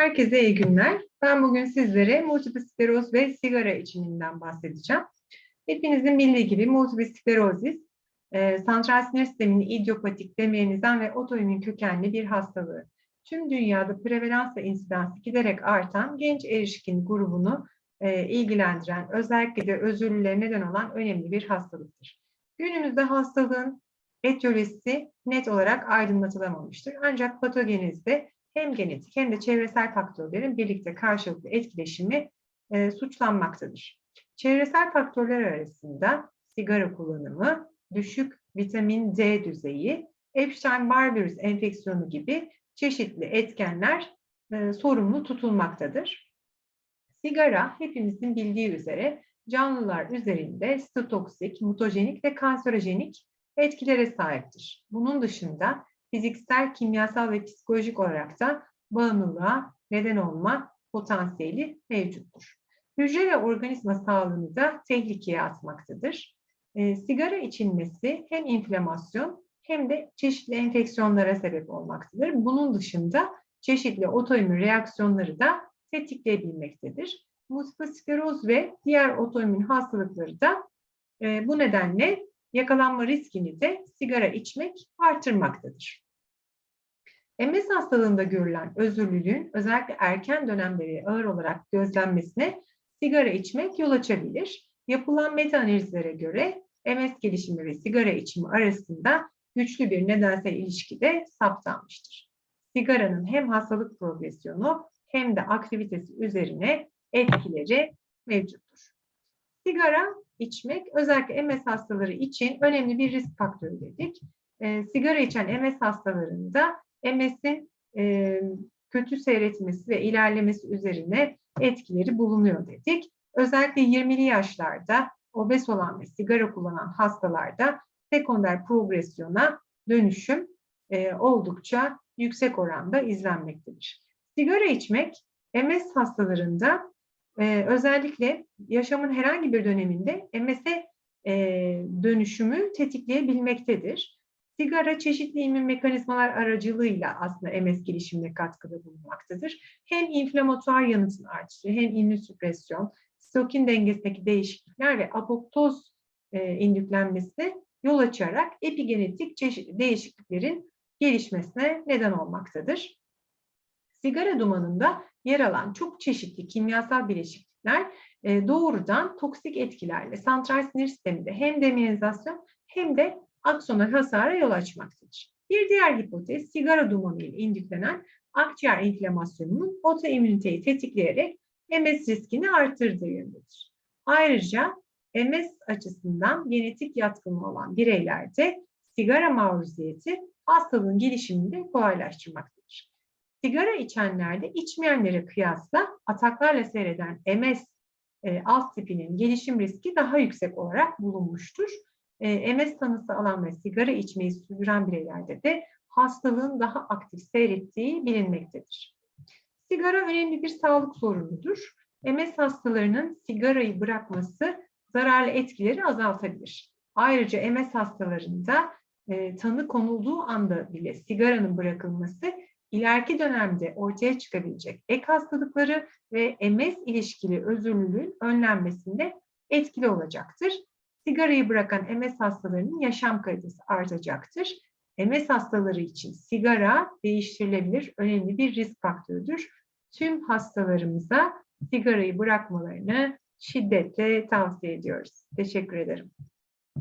Herkese iyi günler. Ben bugün sizlere multiple skleroz ve sigara içiminden bahsedeceğim. Hepinizin bildiği gibi multiple sklerozis, e, santral sinir sisteminin idiopatik, demeyenizan ve otoimmün kökenli bir hastalığı. Tüm dünyada prevalans ve insidans giderek artan genç erişkin grubunu e, ilgilendiren, özellikle de özürlülüğe neden olan önemli bir hastalıktır. Günümüzde hastalığın etiyolojisi net olarak aydınlatılamamıştır. Ancak patogenizde hem genetik hem de çevresel faktörlerin birlikte karşılıklı etkileşimi e, suçlanmaktadır. Çevresel faktörler arasında sigara kullanımı, düşük vitamin D düzeyi, Epstein-Barr virüs enfeksiyonu gibi çeşitli etkenler e, sorumlu tutulmaktadır. Sigara hepimizin bildiği üzere canlılar üzerinde sitotoksik, mutajenik ve kanserojenik etkilere sahiptir. Bunun dışında fiziksel, kimyasal ve psikolojik olarak da bağımlılığa neden olma potansiyeli mevcuttur. Hücre ve organizma sağlığını da tehlikeye atmaktadır. E, sigara içilmesi hem inflamasyon hem de çeşitli enfeksiyonlara sebep olmaktadır. Bunun dışında çeşitli otoimmün reaksiyonları da tetikleyebilmektedir. Multiple skleroz ve diğer otoimmün hastalıkları da e, bu nedenle yakalanma riskini de sigara içmek artırmaktadır. MS hastalığında görülen özürlülüğün özellikle erken dönemleri ağır olarak gözlenmesine sigara içmek yol açabilir. Yapılan meta analizlere göre MS gelişimi ve sigara içimi arasında güçlü bir nedensel ilişki de saptanmıştır. Sigaranın hem hastalık progresyonu hem de aktivitesi üzerine etkileri mevcuttur. Sigara içmek özellikle MS hastaları için önemli bir risk faktörü dedik. E, sigara içen MS hastalarında MS'in e, kötü seyretmesi ve ilerlemesi üzerine etkileri bulunuyor dedik. Özellikle 20'li yaşlarda obez olan ve sigara kullanan hastalarda sekonder progresyona dönüşüm e, oldukça yüksek oranda izlenmektedir. Sigara içmek MS hastalarında e, özellikle yaşamın herhangi bir döneminde MS'e e, dönüşümü tetikleyebilmektedir. Sigara çeşitli immün mekanizmalar aracılığıyla aslında MS gelişimine katkıda bulunmaktadır. Hem inflamatuar yanıtın artışı hem immünsüpresyon, stokin dengesindeki değişiklikler ve apoptoz e, indüklenmesi yol açarak epigenetik değişikliklerin gelişmesine neden olmaktadır. Sigara dumanında yer alan çok çeşitli kimyasal bileşikler e, doğrudan toksik etkilerle santral sinir sisteminde hem demiyelizasyon hem de aksonal hasara yol açmaktadır. Bir diğer hipotez sigara dumanı ile indüklenen akciğer inflamasyonunun otoimmüniteyi tetikleyerek MS riskini arttırdığı yöndedir. Ayrıca MS açısından genetik yatkınlığı olan bireylerde sigara maruziyeti hastalığın gelişimini kolaylaştırmaktadır. Sigara içenlerde içmeyenlere kıyasla ataklarla seyreden MS e, alt tipinin gelişim riski daha yüksek olarak bulunmuştur. E, MS tanısı alan ve sigara içmeyi sürdüren bireylerde de hastalığın daha aktif seyrettiği bilinmektedir. Sigara önemli bir sağlık sorunudur. MS hastalarının sigarayı bırakması zararlı etkileri azaltabilir. Ayrıca MS hastalarında e, tanı konulduğu anda bile sigaranın bırakılması ileriki dönemde ortaya çıkabilecek ek hastalıkları ve MS ilişkili özürlülüğün önlenmesinde etkili olacaktır. Sigarayı bırakan MS hastalarının yaşam kalitesi artacaktır. MS hastaları için sigara değiştirilebilir önemli bir risk faktörüdür. Tüm hastalarımıza sigarayı bırakmalarını şiddetle tavsiye ediyoruz. Teşekkür ederim.